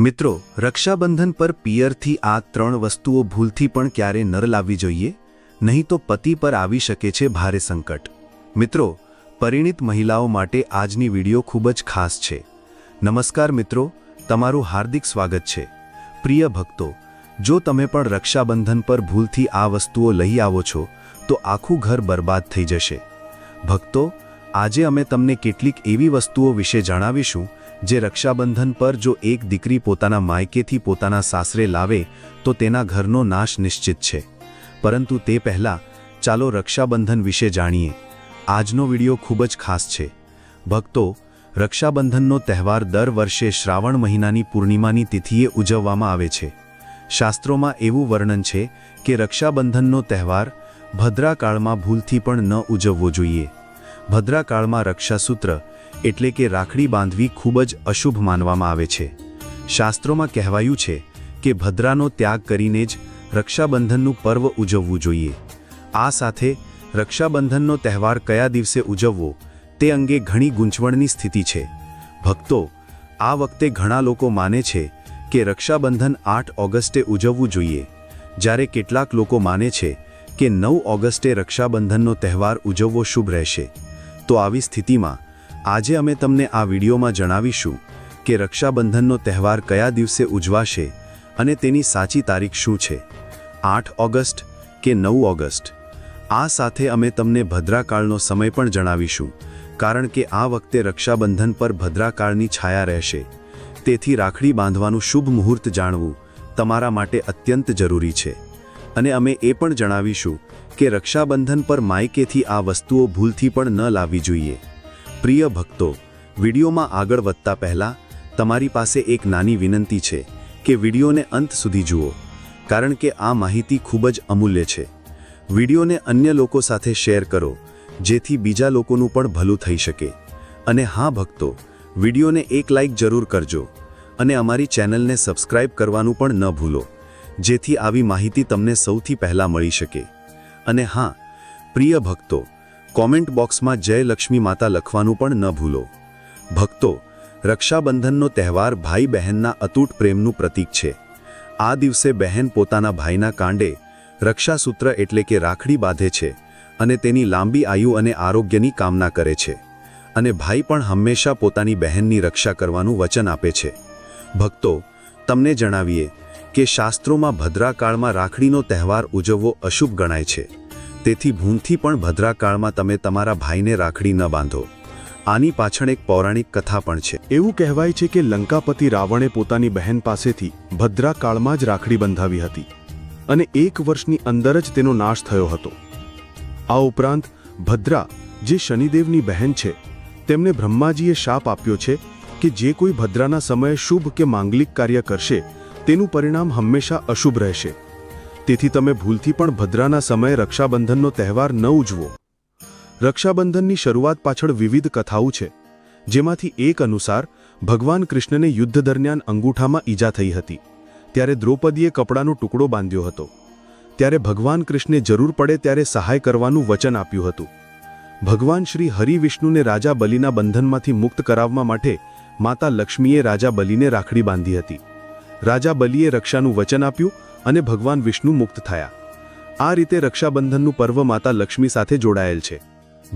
મિત્રો, રક્ષાબંધન પર પિયરથી આ ત્રણ વસ્તુઓ ભૂલથી પણ ક્યારે ન લાવવી જોઈએ? નહીં તો પતિ પર આવી શકે છે ભારે સંકટ. મિત્રો, પરિણિત મહિલાઓ માટે આજની વીડિયો ખૂબ જ ખાસ છે. નમસ્કાર મિત્રો, તમારું હાર્દિક સ્વાગત છે. પ્રિય ભક્તો, જો તમે પણ રક્ષાબંધન પર ભૂલથી આ વસ્તુઓ લઈ આવો છો, તો આખું ઘર બરબાદ થઈ જશે. ભક્તો, આજે અમે તમને કેટલીક એવી વસ્તુઓ વિશે જણાવીશું જે રક્ષાબંધન પર જો એક દીકરી પોતાના માયકેથી પોતાના સાસરે લાવે, તો તેના ઘરનો નાશ નિશ્ચિત છે. પરંતુ તે પહેલાં, ચાલો રક્ષાબંધન વિશે જાણીએ. આજનો વિડિયો ખૂબ જ ખાસ છે. ભક્તો, રક્ષાબંધનનો તહેવાર દર વર્ષે શ્રાવણ મહિનાની પૂર્ણિમાની તિથિએ ઉજવવામાં આવે છે. શાસ્ત્રોમાં એવું વર્ણન છે કે રક્ષાબંધનનો તહેવાર ભદ્રાકાળમાં ભૂલથી પણ ન ઉજવવો જોઈએ. ભદ્રાકાળમાં રક્ષાસૂત્ર એટલે કે રાખડી બાંધવી ખૂબ જ અશુભ માનવામાં આવે છે. શાસ્ત્રોમાં કહેવાયું છે કે ભદ્રાનો ત્યાગ કરીને જ રક્ષાબંધનનું પર્વ ઉજવવું જોઈએ. આ સાથે રક્ષાબંધનનો તહેવાર કયા દિવસે ઉજવવો તે અંગે ઘણી ગૂંચવણની સ્થિતિ છે. ભક્તો, આ વખતે ઘણા લોકો માને છે કે રક્ષાબંધન આઠ ઓગસ્ટે ઉજવવું જોઈએ. જ્યારે કેટલાક લોકો માને છે કે નવ ઓગસ્ટે રક્ષાબંધનનો તહેવાર ઉજવવો શુભ રહેશે. તો આવી સ્થિતિમાં આજે અમે તમને આ વિડીયોમાં જણાવીશું કે રક્ષાબંધનનો તહેવાર કયા દિવસે ઉજવાશે અને તેની સાચી તારીખ શું છે. આઠ ઓગસ્ટ કે નવ ઓગસ્ટ. આ સાથે અમે તમને ભદ્રાકાળનો સમય પણ જણાવીશું, કારણ કે આ વખતે રક્ષાબંધન પર ભદ્રાકાળની છાયા રહેશે. તેથી રાખડી બાંધવાનું શુભ મુહૂર્ત જાણવું તમારા માટે અત્યંત જરૂરી છે. અને અમે એ પણ જણાવીશું કે રક્ષાબંધન પર માયકેથી આ વસ્તુઓ ભૂલથી પણ ન લાવવી જોઈએ. પ્રિય ભક્તો, વિડીયોમાં આગળ વધતા પહેલાં તમારી પાસે એક નાની વિનંતી છે કે વિડીયોને અંત સુધી જુઓ, કારણ કે આ માહિતી ખૂબ જ અમૂલ્ય છે. વિડીયોને અન્ય લોકો સાથે શેર કરો, જેથી બીજા લોકોનું પણ ભલું થઈ શકે. અને હા ભક્તો, વિડીયોને એક લાઇક જરૂર કરજો અને અમારી ચેનલને સબસ્ક્રાઇબ કરવાનું પણ ન ભૂલો, જેથી આવી માહિતી તમને સૌથી પહેલાં મળી શકે. અને હા, પ્રિય ભક્તો કોમેન્ટ બોક્સમાં જય લક્ષ્મી માતા લખવાનું પણ ન ભૂલો. ભક્તો, રક્ષાબંધનનો તહેવાર ભાઈ બહેનના અતૂટ પ્રેમનું પ્રતીક છે. આ દિવસે બહેન પોતાના ભાઈના કાંડે રક્ષાસૂત્ર એટલે કે રાખડી બાંધે છે અને તેની લાંબી આયુ અને આરોગ્યની કામના કરે છે. અને ભાઈ પણ હંમેશા પોતાની બહેનની રક્ષા કરવાનું વચન આપે છે. ભક્તો, તમને જણાવીએ કે શાસ્ત્રોમાં ભદ્રાકાળમાં રાખડીનો તહેવાર ઉજવવો અશુભ ગણાય છે. તેથી ભૂનથી પણ ભદ્રાકાળમાં તમે તમારા ભાઈને રાખડી ન બાંધો. આની પાછળ એક પૌરાણિક કથા પણ છે. એવું કહેવાય છે કે લંકાપતિ રાવણે પોતાની બહેન પાસેથી ભદ્રાકાળમાં જ રાખડી બંધાવી હતી અને એક વર્ષની અંદર જ તેનો નાશ થયો હતો. આ ઉપરાંત ભદ્રા, જે શનિદેવની બહેન છે, તેમને બ્રહ્માજીએ શાપ આપ્યો છે કે જે કોઈ ભદ્રાના સમયે શુભ કે માંગલિક કાર્ય કરશે, તેનું પરિણામ હંમેશા અશુભ રહેશે. તેથી તમે ભૂલથી પણ ભદ્રાના સમયે રક્ષાબંધનનો તહેવાર ન ઉજવો. રક્ષાબંધનની શરૂઆત પાછળ વિવિધ કથાઓ છે, જેમાંથી એક અનુસાર ભગવાન કૃષ્ણને યુદ્ધ દરમિયાન અંગૂઠામાં ઈજા થઈ હતી, ત્યારે દ્રૌપદીએ કપડાનો ટુકડો બાંધ્યો હતો. ત્યારે ભગવાન કૃષ્ણે જરૂર પડે ત્યારે સહાય કરવાનું વચન આપ્યું હતું. ભગવાન શ્રી હરિવિષ્ણુને રાજા બલિના બંધનમાંથી મુક્ત કરાવવા માટે માતા લક્ષ્મીએ રાજા બલિને રાખડી બાંધી હતી. રાજા બલિએ રક્ષાનું વચન આપ્યું અને ભગવાન વિષ્ણુ મુક્ત થયા. આ રીતે રક્ષાબંધનનું પર્વ માતા લક્ષ્મી સાથે જોડાયેલ છે.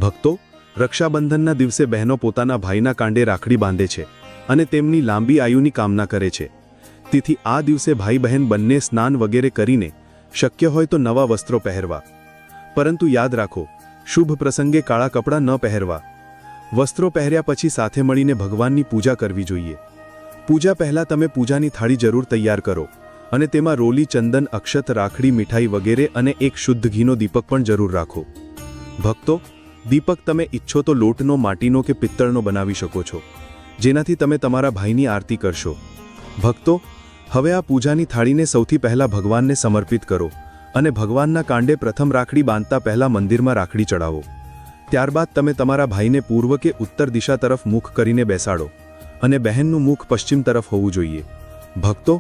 ભક્તો, રક્ષાબંધનના દિવસે બહેનો પોતાના ભાઈના કાંડે રાખડી બાંધે છે અને તેમની લાંબી આયુની કામના કરે છે. તેથી આ દિવસે ભાઈ બહેન બંને સ્નાન વગેરે કરીને શક્ય હોય તો નવા વસ્ત્રો પહેરવા. પરંતુ યાદ રાખો, શુભ પ્રસંગે કાળા કપડાં ન પહેરવા. વસ્ત્રો પહેર્યા પછી સાથે મળીને ભગવાનની પૂજા કરવી જોઈએ. પૂજા પહેલાં તમે પૂજાની થાળી જરૂર તૈયાર કરો અને તેમાં રોલી, ચંદન, અક્ષત, રાખડી, મીઠાઈ વગેરે અને એક શુદ્ધ ઘીનો દીપક પણ જરૂર રાખો. ભક્તો, દીપક તમે ઈચ્છો તો લોટનો, માટીનો કે પિત્તળનો બનાવી શકો છો. જેનાથી તમે તમારા ભાઈની આરતી કરશો. ભક્તો, હવે આ પૂજાની થાળીને સૌથી પહેલાં ભગવાનને સમર્પિત કરો અને ભગવાનના કાંડે પ્રથમ રાખડી બાંધતા પહેલાં મંદિરમાં રાખડી ચડાવો ત્યારબાદ તમે તમારા ભાઈને પૂર્વ કે ઉત્તર દિશા તરફ મુખ કરીને બેસાડો. અને બહેનનું મુખ પશ્ચિમ તરફ હોવું જોઈએ. ભક્તો,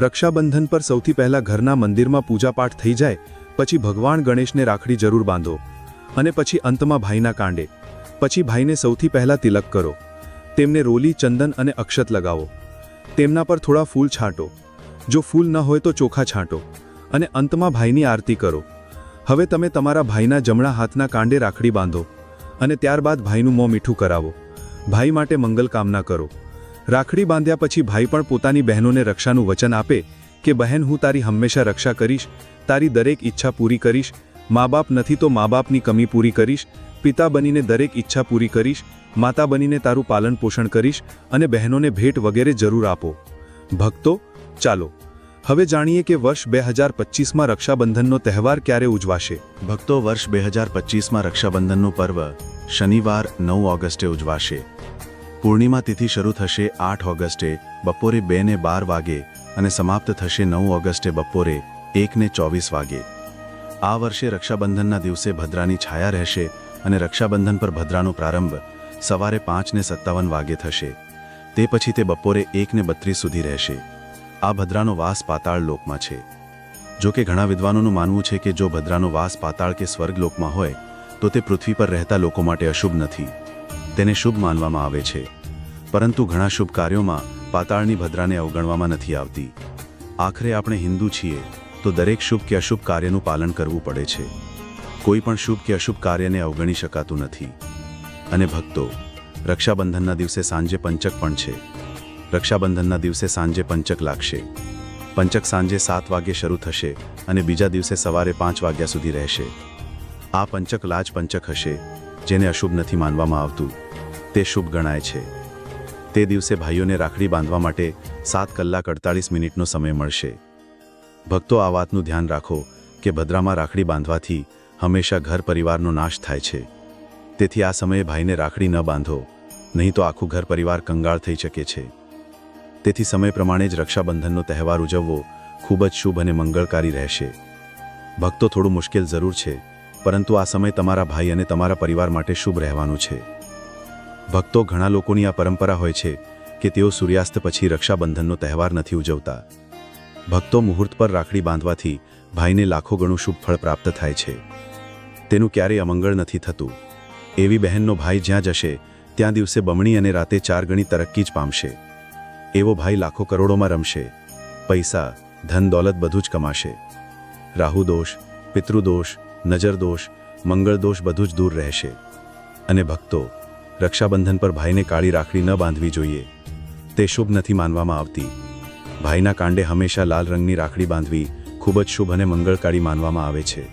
રક્ષાબંધન પર સૌથી પહેલા ઘરના મંદિરમાં પૂજાપાઠ થઈ જાય, પછી ભગવાન ગણેશને રાખડી જરૂર બાંધો, અને પછી અંતમાં ભાઈના કાંડે. પછી ભાઈને સૌથી પહેલા તિલક કરો. તેમને રોલી, ચંદન અને અક્ષત લગાવો. તેમના પર થોડા ફૂલ છાંટો. જો ફૂલ ન હોય તો ચોખા છાંટો અને અંતમાં ભાઈની આરતી કરો. હવે તમે તમારા ભાઈના જમણા હાથના કાંડે રાખડી બાંધો અને ત્યારબાદ ભાઈનું મોં મીઠું કરાવો. ભાઈ માટે મંગલ કામના કરો. રાખડી બાંધ્યા પછી ભાઈ પણ પોતાની બહેનોને રક્ષાનું વચન આપે કે, બહેન, હું તારી હંમેશા રક્ષા કરીશ, તારી દરેક ઈચ્છા પૂરી કરીશ, મા બાપ નથી તો મા બાપની કમી પૂરી કરીશ, પિતા બનીને દરેક ઈચ્છા પૂરી કરીશ, માતા બનીને તારું પાલન પોષણ કરીશ અને બહેનોને ભેટ વગેરે જરૂર આપો. ભક્તો, ચાલો, હવે જાણીએ કે વર્ષ બે હજાર પચીસમાં રક્ષાબંધનનો તહેવાર ક્યારે ઉજવાશે. ભક્તો, વર્ષ બે હજાર પચીસમાં રક્ષાબંધનનું પર્વ શનિવાર નવ ઓગસ્ટે ઉજવાશે. પૂર્ણિમા તિથિ શરૂ થશે આઠ ઓગસ્ટે, બપોરે બે ને બાર વાગે અને સમાપ્ત થશે નવ ઓગસ્ટે બપોરે એક ને ચોવીસ વાગે. આ વર્ષે રક્ષાબંધનના દિવસે ભદ્રાની છાયા રહેશે અને રક્ષાબંધન પર ભદ્રાનો પ્રારંભ સવારે પાંચ ને સત્તાવન વાગે થશે. તે પછી તે બપોરે એક ને બત્રીસ સુધી રહેશે. આ ભદ્રાનો વાસ પાતાળ લોકમાં છે. જો કે ઘણા વિદ્વાનોનું માનવું છે કે જો ભદ્રાનો વાસ પાતાળ કે સ્વર્ગલોકમાં હોય, તો તે પૃથ્વી પર રહેતા લોકો માટે અશુભ નથી. તેને શુભ માનવામાં આવે છે. પરંતુ ઘણા શુભ કાર્યોમાં પાતાળની ભદ્રાને અવગણવામાં નથી આવતી. આખરે આપણે હિન્દુ છીએ, તો દરેક શુભ કે અશુભ કાર્યનું પાલન કરવું પડે છે. કોઈ પણ શુભ કે અશુભ કાર્યને અવગણી શકાતું નથી. અને ભક્તો, રક્ષાબંધનના દિવસે સાંજે પંચક પણ છે. રક્ષાબંધનના દિવસે સાંજે પંચક લાગશે. પંચક સાંજે સાત વાગ્યે શરૂ થશે અને બીજા દિવસે સવારે પાંચ વાગ્યા સુધી રહેશે. આ પંચક લાજ પંચક હશે, જેને અશુભ નથી માનવામાં આવતું. તે શુભ ગણાય છે. તે દિવસે ભાઈઓને રાખડી બાંધવા માટે સાત કલાક અડતાળીસ મિનિટનો સમય મળશે. ભક્તો આ વાતનું ધ્યાન રાખો કે ભદ્રામાં રાખડી બાંધવાથી હંમેશા ઘર પરિવારનો નાશ થાય છે. તેથી આ સમયે ભાઈને રાખડી ન બાંધો, નહીં તો આખું ઘર પરિવાર કંગાળ થઈ શકે છે. તેથી સમય પ્રમાણે જ રક્ષાબંધનનો તહેવાર ઉજવવો ખૂબ જ શુભ અને મંગળકારી રહેશે. ભક્તો થોડું મુશ્કેલ જરૂર છે, પરંતુ આ સમય તમારા ભાઈ અને તમારા પરિવાર માટે શુભ રહેવાનું છે. ભક્તો ઘણા લોકોની આ પરંપરા હોય છે કે તેઓ સૂર્યાસ્ત પછી રક્ષાબંધનનો તહેવાર નથી ઉજવતા. ભક્તો મુહૂર્ત પર રાખડી બાંધવાથી ભાઈને લાખો ગણું શુભ ફળ પ્રાપ્ત થાય છે. તેનું ક્યારેય અમંગળ નથી થતું. એવી બહેનનો ભાઈ જ્યાં જશે, ત્યાં દિવસે બમણી અને રાતે ચાર ગણી તરક્કી જ પામશે. એવો ભાઈ લાખો કરોડોમાં રમશે. પૈસા, ધન, દોલત બધું જ કમાશે. રાહુ દોષ પિતૃદોષ નજરદોષ મંગળદોષ બધું જ દૂર રહેશે. અને ભક્તો રક્ષાબંધન પર ભાઈને કાળી રાખડી ન બાંધવી જોઈએ. તે શુભ નથી માનવામાં આવતી. ભાઈના કાંડે હંમેશા લાલ રંગની રાખડી બાંધવી ખૂબ જ શુભ અને મંગળકારી માનવામાં આવે છે.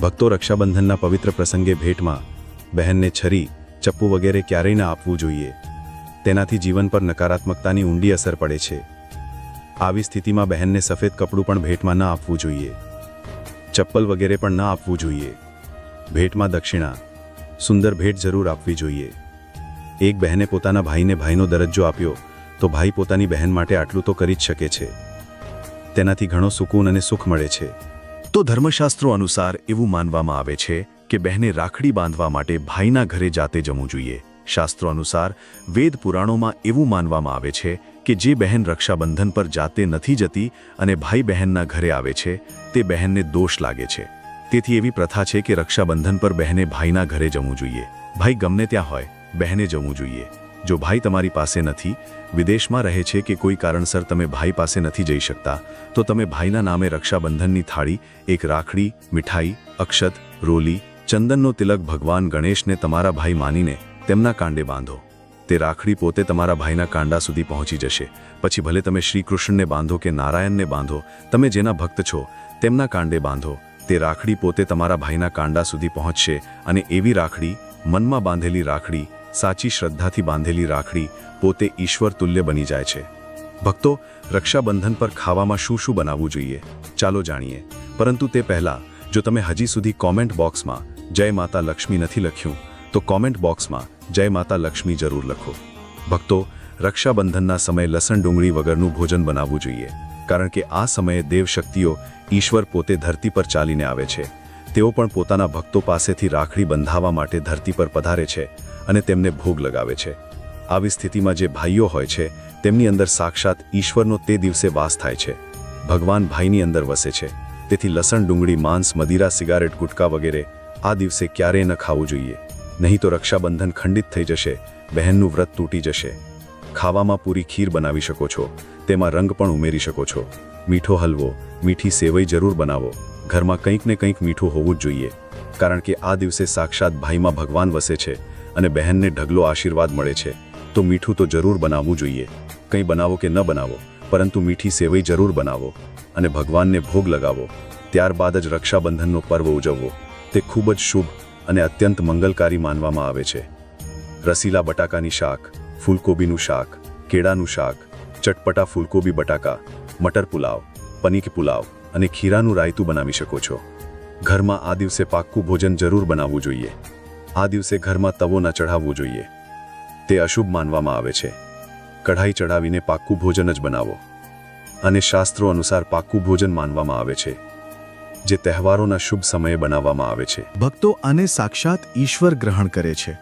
ભક્તો રક્ષાબંધનના પવિત્ર પ્રસંગે ભેટમાં બહેનને છરી, ચપ્પુ વગેરે ક્યારેય ન આપવું જોઈએ. તેનાથી જીવન પર નકારાત્મકતાની ઊંડી અસર પડે છે. આવી સ્થિતિમાં બહેનને સફેદ કપડું પણ ભેટમાં ન આપવું જોઈએ. ચપ્પલ વગેરે પણ ન આપવું જોઈએ. ભેટમાં દક્ષિણા સુંદર ભેટ જરૂર આપવી જોઈએ. એક બહેને પોતાના ભાઈને ભાઈનો દરજ્જો આપ્યો, તો ભાઈ પોતાની બહેન માટે આટલું તો કરી જ શકે છે. તેનાથી ઘણો સુકૂન અને સુખ મળે છે. તો ધર્મશાસ્ત્રો અનુસાર એવું માનવામાં આવે છે કે બહેને રાખડી બાંધવા માટે ભાઈના ઘરે જાતે જમવું જોઈએ. શાસ્ત્રો અનુસાર વેદ પુરાણોમાં એવું માનવામાં આવે છે કે જે બહેન રક્ષાબંધન પર જાતે નથી જતી અને ભાઈ બહેનના ઘરે આવે છે, તે બહેનને દોષ લાગે છે. તેથી એવી પ્રથા છે કે રક્ષાબંધન પર બહેને ભાઈના ઘરે જવું જોઈએ. ભાઈ ગમે ત્યાં હોય, બહેને જવું જોઈએ. જો ભાઈ તમારી પાસે નથી, વિદેશમાં રહે છે કે કોઈ કારણસર તમે ભાઈ પાસે નથી જઈ શકતા, તો તમે ભાઈના નામે રક્ષાબંધનની થાળી, એક રાખડી, મીઠાઈ, અક્ષત, રોલી, ચંદનનો તિલક ભગવાન ગણેશને તમારા ભાઈ માનીને તેમના કાંડે બાંધો. તે રાખડી પોતે તમારા ભાઈના કાંડા સુધી પહોંચી જશે. પછી ભલે તમે શ્રીકૃષ્ણને બાંધો કે નારાયણને બાંધો, તમે જેના ભક્ત છો, તેમના કાંડે બાંધો. તે રાખડી પોતે તમારા ભાઈના કાંડા સુધી પહોંચશે અને એવી રાખડી, મનમાં બાંધેલી રાખડી, સાચી શ્રદ્ધાથી બાંધેલી રાખડી પોતે ઈશ્વર તુલ્ય બની જાય છે. ભક્તો, રક્ષાબંધન પર ખાવામાં શું શું બનાવવું જોઈએ? ચાલો જાણીએ. પરંતુ તે પહેલાં, જો તમે હજી સુધી કોમેન્ટ બોક્સમાં જય માતા લક્ષ્મી નથી લખ્યું, તો કોમેન્ટ બોક્સમાં જય માતા લક્ષ્મી જરૂર લખો. ભક્તો, રક્ષાબંધનના સમયે લસણ ડુંગળી વગરનું ભોજન બનાવવું જોઈએ. કારણ કે આ સમયે દેવશક્તિઓ ઈશ્વર પોતે ધરતી પર ચાલીને આવે છે. તેઓ પણ પોતાના ભક્તો પાસેથી રાખડી બંધાવવા માટે ધરતી પર પધારે છે અને તેમને ભોગ લગાવે છે. આવી સ્થિતિમાં જે ભાઈઓ હોય છે, તેમની અંદર સાક્ષાત ઈશ્વરનો તે દિવસે વાસ થાય છે. ભગવાન ભાઈની અંદર વસે છે. તેથી લસણ ડુંગળી, માંસ, મદિરા, સિગારેટ, ગુટકા વગેરે આ દિવસે ક્યારેય ન ખાવું જોઈએ. નહીં તો રક્ષાબંધન ખંડિત થઈ જશે, બહેનનું વ્રત તૂટી જશે. ખાવામાં પૂરી ખીર બનાવી શકો છો. તેમાં રંગ પણ ઉમેરી શકો છો. મીઠો હલવો, મીઠી સેવઈ જરૂર બનાવો. ઘરમાં કંઈક ને કંઈક મીઠું હોવું જ જોઈએ. કારણ કે આ દિવસે સાક્ષાત ભાઈમાં ભગવાન વસે છે અને બહેનને ઢગલો આશીર્વાદ મળે છે. તો મીઠું તો જરૂર બનાવવું જોઈએ. કંઈ બનાવો કે ન બનાવો, પરંતુ મીઠી સેવઈ જરૂર બનાવો અને ભગવાનને ભોગ લગાવો. ત્યારબાદ જ રક્ષાબંધનનો પર્વ ઉજવવો. તે ખૂબ જ શુભ અને અત્યંત મંગલકારી માનવામાં આવે છે. રસીલા બટાકાની શાક ફૂલકોબીનું શાક કેળાનું શાક ચટપટા ફૂલકોબી બટાકા મટર પુલાવ પનીર પુલાવ અને ખીરાનું રાયતું બનાવી શકો છો ઘરમાં આ દિવસે પાક્કું ભોજન જરૂર બનાવવું જોઈએ આ દિવસે ઘરમાં તવો ન ચઢાવવું જોઈએ તે અશુભ માનવામાં આવે છે કઢાઈ ચઢાવીને પાક્કું ભોજન જ બનાવો અને શાસ્ત્રો અનુસાર પાક્કું ભોજન માનવામાં આવે છે જે તહેવારોના શુભ સમયે બનાવવામાં આવે છે ભક્તો આને સાક્ષાત ઈશ્વર ગ્રહણ કરે છે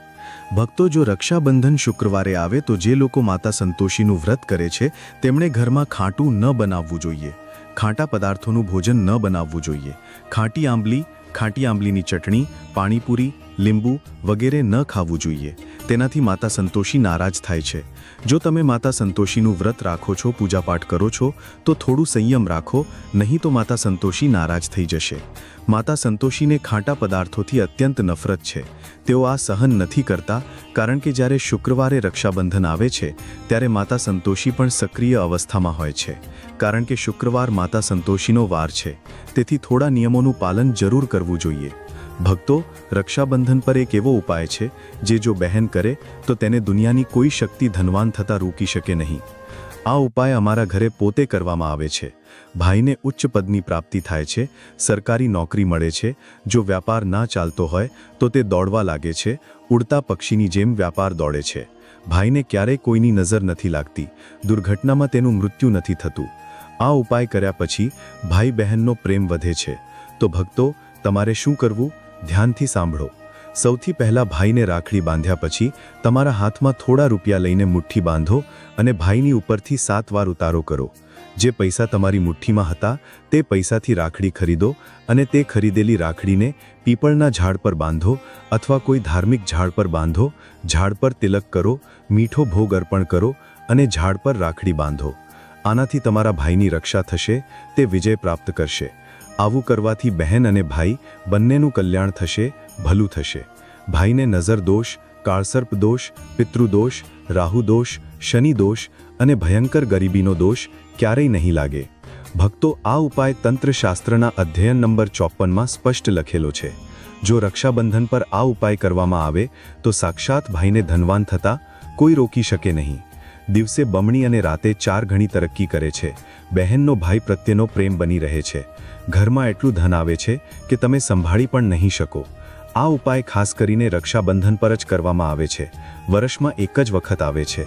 ભક્તો જો રક્ષાબંધન શુક્રવારે આવે તો જે લોકો માતા સંતોષીનું વ્રત કરે છે, તેમણે ઘરમાં ખાટું ન બનાવવું જોઈએ. ખાટા પદાર્થોનું ભોજન ન બનાવવું જોઈએ. ખાટી આંબલી, ખાટી આંબલીની ચટણી, પાણીપુરી, લીંબુ વગેરે ન ખાવું જોઈએ. તેનાથી માતા સંતોષી નારાજ થાય છે. જો તમે માતા સંતોષીનું વ્રત રાખો છો, પૂજાપાઠ કરો છો, તો થોડું સંયમ રાખો, નહીં તો માતા સંતોષી નારાજ થઈ જશે. માતા સંતોષીને ખાટા પદાર્થોથી અત્યંત નફરત છે. તેઓ આ સહન નથી કરતા, કારણ કે જ્યારે શુક્રવારે રક્ષાબંધન આવે છે, ત્યારે માતા સંતોષી પણ સક્રિય અવસ્થામાં હોય છે, કારણ કે શુક્રવાર માતા સંતોષીનો વાર છે, તેથી થોડા નિયમોનું પાલન જરૂર કરવું જોઈએ. ભક્તો, રક્ષાબંધન પર એક એવો ઉપાય છે, જે જો બહેન કરે, તો તેને દુનિયાની કોઈ શક્તિ ધનવાન થતાં રોકી શકે નહીં. આ ઉપાય અમારા ઘરે પોતે કરવામાં આવે છે. ભાઈને ઉચ્ચ પદની પ્રાપ્તિ થાય છે, સરકારી નોકરી મળે છે, જો વ્યાપાર ના ચાલતો હોય, તો તે દોડવા લાગે છે, ઉડતા પક્ષીની જેમ વ્યાપાર દોડે છે. ભાઈને ક્યારેય કોઈની નજર નથી લાગતી, દુર્ઘટનામાં તેનું મૃત્યુ નથી થતું. આ ઉપાય કર્યા પછી ભાઈ બહેનનો પ્રેમ વધે છે. તો ભક્તો, તમારે શું કરવું? ધ્યાનથી સાંભળો. સૌથી પહેલા ભાઈને રાખડી બાંધ્યા પછી તમારા હાથમાં થોડા રૂપિયા લઈને મુઠ્ઠી બાંધો અને ભાઈની ઉપરથી સાત વાર ઉતારો કરો. જે પૈસા તમારી મુઠ્ઠીમાં હતા, તે પૈસાથી રાખડી ખરીદો અને તે ખરીદેલી રાખડીને પીપળના ઝાડ પર બાંધો અથવા કોઈ ધાર્મિક ઝાડ પર બાંધો, ઝાડ પર તિલક કરો, મીઠો ભોગ અર્પણ કરો અને ઝાડ પર રાખડી બાંધો. આનાથી તમારા ભાઈની રક્ષા થશે, તે વિજય પ્રાપ્ત કરશે. આવું કરવાથી બહેન અને ભાઈ બંનેનું કલ્યાણ થશે, ભલું થશે. ભાઈને નજર દોષ, કાળસર્પ દોષ, પિતૃદોષ, રાહુ દોષ, શનિ દોષ અને ભયંકર ગરીબીનો દોષ ક્યારેય નહીં લાગે. ભક્તો આ ઉપાય તંત્રશાસ્ત્રના અધ્યયન નંબર ચોપનમાં સ્પષ્ટ લખેલો છે. જો રક્ષાબંધન પર આ ઉપાય કરવામાં આવે, તો સાક્ષાત ભાઈને ધનવાન થતા કોઈ રોકી શકે નહીં. દિવસે બમણી અને રાતે ચાર ઘણી તરક્કી કરે છે. બહેનનો ભાઈ પ્રત્યેનો પ્રેમ બની રહે છે. ઘરમાં એટલું ધન આવે છે કે તમે સંભાળી પણ નહીં શકો. આ ઉપાય ખાસ કરીને રક્ષાબંધન પર જ કરવામાં આવે છે. વર્ષમાં એક જ વખત આવે છે.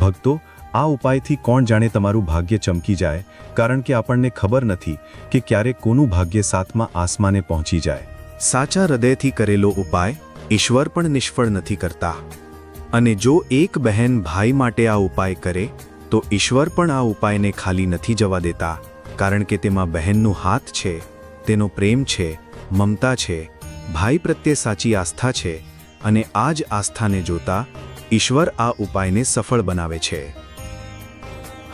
ભક્તો આ ઉપાયથી કોણ જાણે તમારું ભાગ્ય ચમકી જાય, કારણ કે આપણને ખબર નથી કે ક્યારે કોનું ભાગ્ય સાતમા આસમાને પહોંચી જાય. સાચા હૃદયથી કરેલો ઉપાય, ઈશ્વર પણ નિષ્ફળ નથી કરતા. અને જો એક બહેન ભાઈ માટે આ ઉપાય કરે, તો ઈશ્વર પણ આ ઉપાયને ખાલી નથી જવા દેતા, કારણ કે તેમાં બહેનનું હાથ છે, તેનો પ્રેમ છે, મમતા છે, ભાઈ પ્રત્યે સાચી આસ્થા છે, અને આ જ આસ્થાને જોતા ઈશ્વર આ ઉપાયને સફળ બનાવે છે.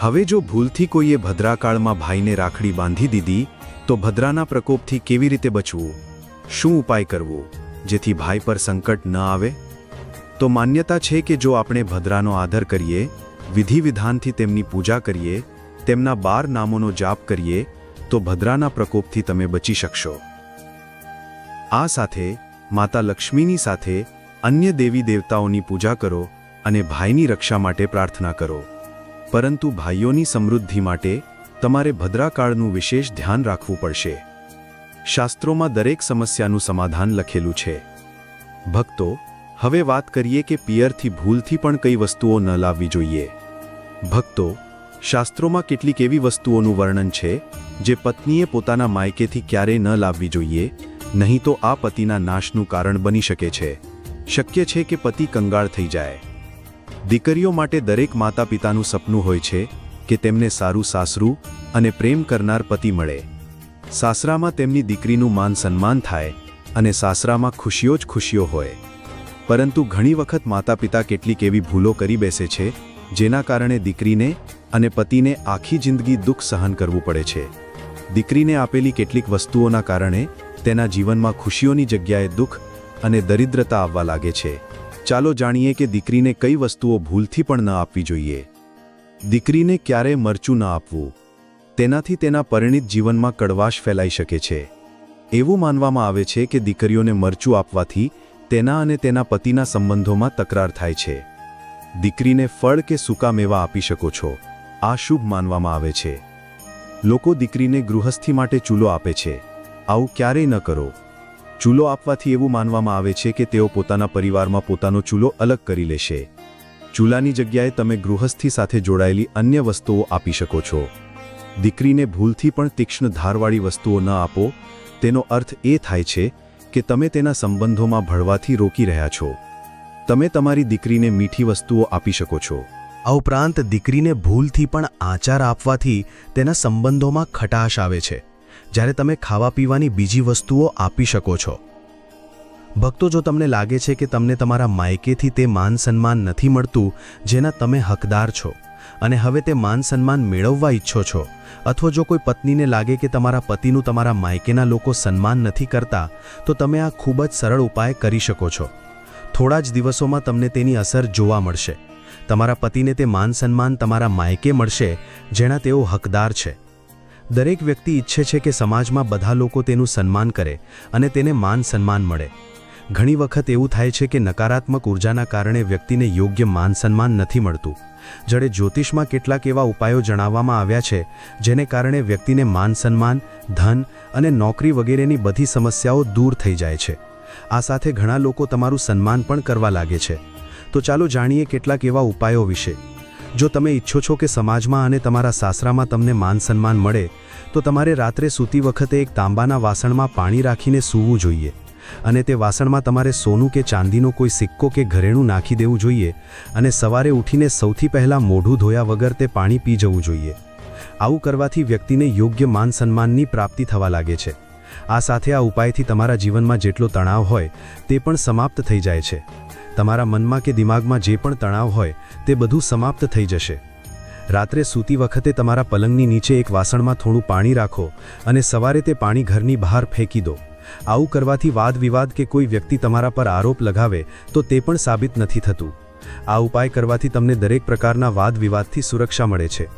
હવે જો ભૂલથી કોઈએ ભદ્રાકાળમાં ભાઈને રાખડી બાંધી દીધી, તો ભદ્રાના પ્રકોપથી કેવી રીતે બચવું? શું ઉપાય કરવો? જેથી ભાઈ પર સંકટ ન આવે? તો માન્યતા છે કે જો આપણે ભદ્રાનો આદર કરીએ વિધિ વિધાનથી તેમની પૂજા કરીએ, તેમના બાર નામોનો જાપ કરીએ, તો ભદ્રાના પ્રકોપથી તમે બચી શકશો. આ સાથે માતા લક્ષ્મીની સાથે અન્ય દેવી દેવતાઓની પૂજા કરો અને ભાઈની રક્ષા માટે પ્રાર્થના કરો. પરંતુ ભાઈઓની સમૃદ્ધિ માટે તમારે ભદ્રાકાળનું વિશેષ ધ્યાન રાખવું પડશે. શાસ્ત્રોમાં દરેક સમસ્યાનું સમાધાન લખેલું છે. ભક્તો, હવે વાત કરીએ કે પિયરથી ભૂલથી પણ કઈ વસ્તુઓ ન લાવવી જોઈએ. ભક્તો, શાસ્ત્રોમાં કેટલીક એવી વસ્તુઓનું વર્ણન છે, જે પત્નીએ પોતાના માયકેથી ક્યારેય ન લાવવી જોઈએ, નહીં તો આ પતિના નાશનું કારણ બની શકે છે. શક્ય છે કે પતિ કંગાળ થઈ જાય. દીકરીઓ માટે દરેક માતા પિતાનું સપનું હોય છે કે તેમને સારું સાસરું અને પ્રેમ કરનાર પતિ મળે. સાસરામાં તેમની દીકરીનું માન સન્માન થાય અને સાસરામાં ખુશીઓ જ ખુશીઓ હોય. પરંતુ ઘણી વખત માતા પિતા કેટલીક એવી ભૂલો કરી બેસે છે, જેના કારણે દીકરીને અને પતિને આખી જિંદગી દુઃખ સહન કરવું પડે છે. દીકરીને આપેલી કેટલીક વસ્તુઓના કારણે તેના જીવનમાં ખુશીઓની જગ્યાએ દુઃખ અને દરિદ્રતા આવવા લાગે છે. ચાલો જાણીએ કે દીકરીને કઈ વસ્તુઓ ભૂલથી પણ ન આપવી જોઈએ. દીકરીને ક્યારેય મરચું ન આપવું. તેનાથી તેના પરિણિત જીવનમાં કડવાશ ફેલાઈ શકે છે. એવું માનવામાં આવે છે કે દીકરીઓને મરચું આપવાથી તેના અને તેના પતિના સંબંધોમાં તકરાર થાય છે. દીકરીને ફળ કે સૂકા મેવા આપી શકો છો. આ શુભ માનવામાં આવે છે. લોકો દીકરીને ગૃહસ્થી માટે ચૂલો આપે છે. આવું ક્યારેય ન કરો. ચૂલો આપવાથી એવું માનવામાં આવે છે કે તેઓ પોતાના પરિવારમાં પોતાનો ચૂલો અલગ કરી લેશે. ચૂલાની જગ્યાએ તમે ગૃહસ્થી સાથે જોડાયેલી અન્ય વસ્તુઓ આપી શકો છો. દીકરીને ભૂલથી પણ તીક્ષ્ણ ધારવાળી વસ્તુઓ ન આપો. તેનો અર્થ એ થાય છે કે તમે તેના સંબંધોમાં ભળવાથી રોકી રહ્યા છો. તમે તમારી દીકરીને મીઠી વસ્તુઓ આપી શકો છો. આ ઉપરાંત દીકરીને ભૂલથી પણ આચાર આપવાથી તેના સંબંધોમાં ખટાશ આવે છે. જ્યારે તમે ખાવા પીવાની બીજી વસ્તુઓ આપી શકો છો. ભક્તો જો તમને લાગે છે કે તમને તમારા માયકેથી તે માન સન્માન નથી મળતું, જેના તમે હકદાર છો, અને હવે તે માન સન્માન મેળવવા ઈચ્છો છો, અથવા જો કોઈ પત્નીને લાગે કે તમારા પતિનું તમારા માયકેના લોકો સન્માન નથી કરતા, તો તમે આ ખૂબ જ સરળ ઉપાય કરી શકો છો. થોડા જ દિવસોમાં તમને તેની અસર જોવા મળશે. તમારા પતિને તે માન સન્માન તમારા માયકે મળશે, જેના તેઓ હકદાર છે. દરેક વ્યક્તિ ઈચ્છે છે કે સમાજમાં બધા લોકો તેનું સન્માન કરે અને તેને માન સન્માન મળે. ઘણી વખત એવું થાય છે કે નકારાત્મક ઉર્જાના કારણે વ્યક્તિને યોગ્ય માન સન્માન નથી મળતું. જડે જ્યોતિષમાં કેટલાક એવા ઉપાયો જણાવવામાં આવ્યા છે, જેને કારણે વ્યક્તિને માન સન્માન, ધન અને નોકરી વગેરેની બધી સમસ્યાઓ દૂર થઈ જાય છે. આ સાથે ઘણા લોકો તમારું સન્માન પણ કરવા લાગે છે. તો ચાલો જાણીએ કેટલાક એવા ઉપાયો વિશે. જો તમે ઈચ્છો છો કે સમાજમાં અને તમારા સાસરામાં તમને માન સન્માન મળે, તો તમારે રાત્રે સૂતી વખતે એક તાંબાના વાસણમાં પાણી રાખીને સૂવું જોઈએ. અને તે વાસણમાં તમારે સોનું કે ચાંદીનો કોઈ સિક્કો કે ઘરેણું નાખી દેવું જોઈએ અને સવારે ઉઠીને સૌથી પહેલાં મોઢું ધોયા વગર તે પાણી પી જવું જોઈએ. આવું કરવાથી વ્યક્તિને યોગ્ય માન સન્માનની પ્રાપ્તિ થવા લાગે છે. આ સાથે આ ઉપાયથી તમારા જીવનમાં જેટલો તણાવ હોય, તે પણ સમાપ્ત થઈ જાય છે. તમારા મનમાં કે દિમાગમાં જે પણ તણાવ હોય, તે બધું સમાપ્ત થઈ જશે. રાત્રે સૂતી વખતે તમારા પલંગની નીચે એક વાસણમાં થોડું પાણી રાખો અને સવારે તે પાણી ઘરની બહાર ફેંકી દો. આવું કરવાથી વાદ વિવાદ કે કોઈ વ્યક્તિ તમારા પર આરોપ લગાવે, તો તે પણ સાબિત નથી થતું. આ ઉપાય કરવાથી તમને દરેક પ્રકારના વાદ વિવાદથી સુરક્ષા મળે છે.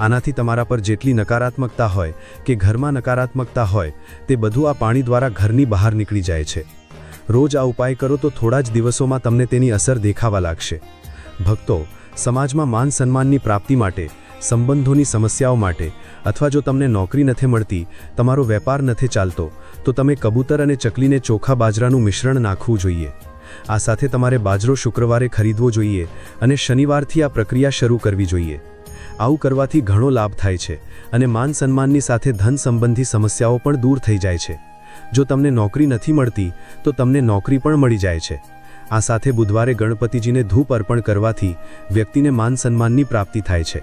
આનાથી તમારા પર જેટલી નકારાત્મકતા હોય, કે ઘરમાં નકારાત્મકતા હોય, તે બધું આ પાણી દ્વારા ઘરની બહાર નીકળી જાય છે. રોજ આ ઉપાય કરો તો થોડા જ દિવસોમાં તમને તેની અસર દેખાવા લાગશે. ભક્તો, સમાજમાં માન સન્માનની પ્રાપ્તિ માટે, સંબંધોની સમસ્યાઓ માટે, અથવા જો તમને નોકરી નથી મળતી, તમારો વેપાર નથી ચાલતો, તો તમે કબૂતર અને ચકલીને ચોખા બાજરાનું મિશ્રણ નાખવું જોઈએ. આ સાથે તમારે બાજરો શુક્રવારે ખરીદવો જોઈએ અને શનિવારથી આ પ્રક્રિયા શરૂ કરવી જોઈએ. આવું કરવાથી ઘણો લાભ થાય છે અને માન સન્માનની સાથે ધન સંબંધી સમસ્યાઓ પણ દૂર થઈ જાય છે. જો તમને નોકરી નથી મળતી, તો તમને નોકરી પણ મળી જાય છે. આ સાથે બુધવારે ગણપતિજીને ધૂપ અર્પણ કરવાથી વ્યક્તિને માન સન્માનની પ્રાપ્તિ થાય છે.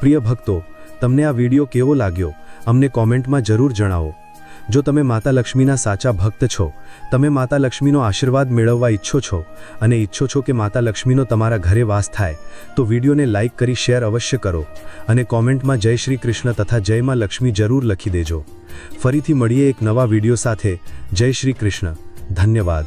પ્રિય ભક્તો, તમને આ વીડિયો કેવો લાગ્યો? અમને કોમેન્ટમાં જરૂર જણાવો. જો તમે માતા લક્ષ્મીના સાચા ભક્ત છો, તમે માતા લક્ષ્મીનો આશીર્વાદ મેળવવા ઈચ્છો છો અને ઈચ્છો છો કે માતા લક્ષ્મીનો તમારા ઘરે વાસ થાય, તો વિડીયોને લાઇક કરી શેર અવશ્ય કરો અને કોમેન્ટમાં જય શ્રી કૃષ્ણ તથા જય માં લક્ષ્મી જરૂર લખી દેજો. ફરીથી મળીએ એક નવા વીડિયો સાથે. જય શ્રી કૃષ્ણ. ધન્યવાદ.